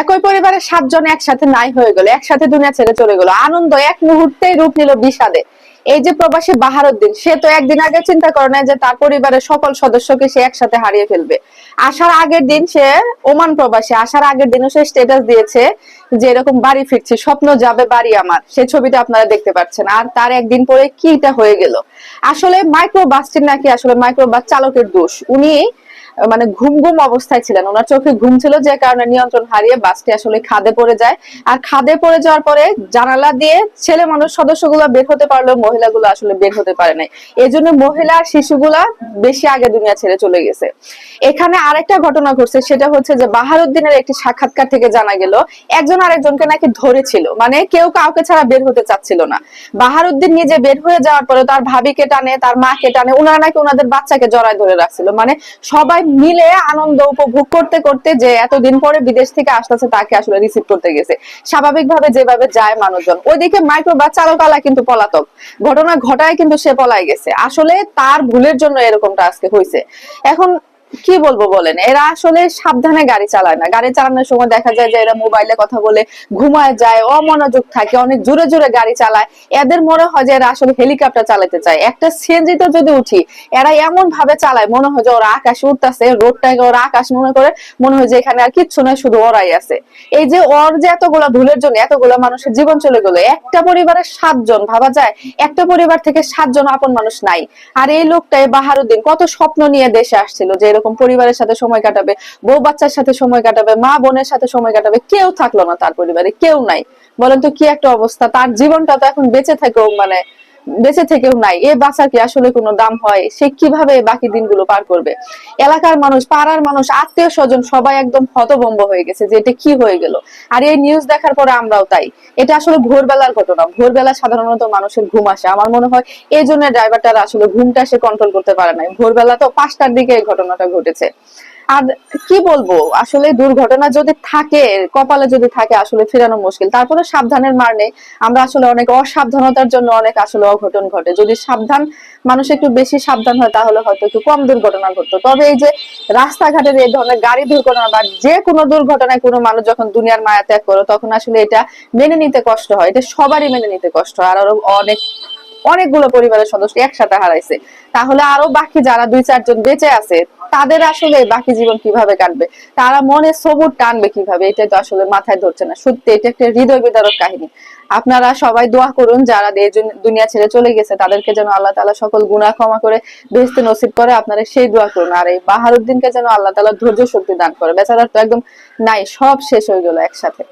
একই পরিবারের সাতজন একসাথে নাই হয়ে গেল, একসাথে দুনিয়া ছেড়ে চলে গেল। আনন্দ এক মুহূর্তেই রূপ নিল বিষাদে। এই যে প্রবাসী বাহারুদ্দিন, সে তো একদিন আগে চিন্তা করে না যে তার পরিবারের সকল সদস্যকে সে একসাথে হারিয়ে ফেলবে। আসার আগের দিন সে ওমান প্রবাসী, আসার আগের দিনও সে স্ট্যাটাস দিয়েছে যে এরকম বাড়ি ফিরছি, স্বপ্ন যাবে বাড়ি আমার। সেই ছবিটা আপনারা দেখতে পাচ্ছেন। আর তার একদিন পরে কিটা হয়ে গেল? আসলে মাইক্রো বাসটির নাকি আসলে মাইক্রো বাস চালকের দোষ। উনি মানে ঘুম ঘুম অবস্থায় ছিলেন। ওনার চোখে ঘুম ছিল যে কারণে নিয়ন্ত্রণ হারিয়ে বাসটি আসলে খাদে পড়ে যায়। আর খাদে পড়ে যাওয়ার পরে জানালা দিয়ে ছেলে মানুষ সদস্যগুলো বের হতে পারলেও মহিলাগুলো আসলে বের হতে পারে নাই। এই জন্য মহিলা শিশুগুলা বেশি আগে দুনিয়া ছেড়ে চলে গেছে। এখানে আরেকটা ঘটনা ঘটছে, সেটা হচ্ছে যে বাহারুদ্দিনের একটি সাক্ষাৎকার থেকে জানা গেল, একজন আরেকজনকে নাকি ধরেছিল। মানে কেউ কাউকে ছাড়া বের হতে চাচ্ছিল না। বাহারুদ্দিন নিজে বের হয়ে যাওয়ার পরে তার ভাবিকে টানে, তার মাকে টানে, ওনারা নাকি ওনাদের বাচ্চাকে জড়ায় ধরে রাখছিল। মানে সবাই মিলে আনন্দ উপভোগ করতে করতে যে এতদিন পরে বিদেশ থেকে আসতেছে, তাকে আসলে রিসিভ করতে গেছে। স্বাভাবিকভাবে যেভাবে যায় মানুষজন। ওইদিকে মাইক্রো বা চালকালা কিন্তু পলাতক। ঘটনা ঘটায় কিন্তু সে পলায় গেছে। আসলে তার ভুলের জন্য এরকমটা আজকে হয়েছে এখন কি বলব বলেন? এরা আসলে সাবধানে গাড়ি চালায় না। গাড়ি চালানোর সময় দেখা যায় যে এরা মোবাইলে কথা বলে, ঘুমায় যায়, অমনোযোগ থাকে, অনেক জোরে জোরে গাড়ি চালায়। এদের মনে হয় যে এরা আসলে হেলিকপ্টার চালাতে চায়। একটা সিএনজিতে যদি উঠি, এরা এমন ভাবে চালায়, মনে হয় যে ওরা আকাশে উঠতেছে, রোডটাকে ওরা আকাশ মনে করে, মনে হয় যে এখানে আর কিচ্ছু নয় শুধু ওরাই আছে। এই যে ওর যে এতগুলা ভুলের জন্য এতগুলা মানুষের জীবন চলে গেল, একটা পরিবারের সাতজন, ভাবা যায়, একটা পরিবার থেকে সাতজন আপন মানুষ নাই। আর এই লোকটা এই বাহারুদ্দিন, কত স্বপ্ন নিয়ে দেশে আসছিল যে এরকম পরিবারের সাথে সময় কাটাবে, বউ বাচ্চার সাথে সময় কাটাবে, মা বোনের সাথে সময় কাটাবে, কেউ থাকল না তার পরিবারে, কেউ নাই। বলেন তো কি একটা অবস্থা? তার জীবনটা তো এখন বেঁচে থাকে মানে বেঁচে থেকেও নাই। এ বাচ্চার কি আসলে কোনো দাম হয়? সে কীভাবে বাকি দিনগুলো পার করবে? এলাকার মানুষ, পাড়ার মানুষ, আত্মীয় স্বজন সবাই একদম হতভম্ব হয়ে গেছে যে এটা কি হয়ে গেল। আর এই নিউজ দেখার পরে আমরাও তাই। এটা আসলে ভোরবেলার ঘটনা। ভোরবেলা সাধারণত মানুষের ঘুম আসে। আমার মনে হয় এই জন্য ড্রাইভারটার আসলে ঘুমটা সে কন্ট্রোল করতে পারে নাই। ভোরবেলা তো পাঁচটার দিকে এই ঘটনাটা ঘটেছে। আর কি বলব, আসলে দুর্ঘটনা যদি থাকে, কপালে যদি থাকে, আসলে ফেরানো মুশকিল। তারপরে সাবধানের মার নেই। আমরা আসলে অনেক অসাবধানতার জন্য অনেক আসলে অঘটন ঘটে। যদি সাবধান মানুষ একটু বেশি সাবধান হয়, তাহলে হয়তো একটু কম দুর্ঘটনা ঘটতো। তবে এই যে রাস্তাঘাটের এই ধরনের গাড়ি দুর্ঘটনা বা যে কোনো দুর্ঘটনায় কোনো মানুষ যখন দুনিয়ার মায়া ত্যাগ করো, তখন আসলে এটা মেনে নিতে কষ্ট হয়। এটা সবারই মেনে নিতে কষ্ট হয়। আর আরও অনেক, অনেকগুলো পরিবারের সদস্য একসাথে হারাইছে। তাহলে আরও বাকি যারা দুই চারজন বেঁচে আছে তাদের আসলে বাকি জীবন কীভাবে কাটবে? তারা মনে সবুর টানবে কীভাবে? এটা তো আসলে মাথায় ধরছে না। সত্যি, এটা একটা হৃদয় বিদারক কাহিনী। আপনারা সবাই দোয়া করুন, যারা দুনিয়া ছেড়ে চলে গেছে, তাদেরকে যেন আল্লাহ তালা সকল গুনাহ ক্ষমা করে বেহেস্তে নসিব করে। আপনারা সেই দোয়া করুন। আর এই বাহারুদ্দিনকে যেন আল্লাহ তালা ধৈর্য শক্তি দান করে। বেচারার তো একদম নাই, সব শেষ হয়ে গেল একসাথে।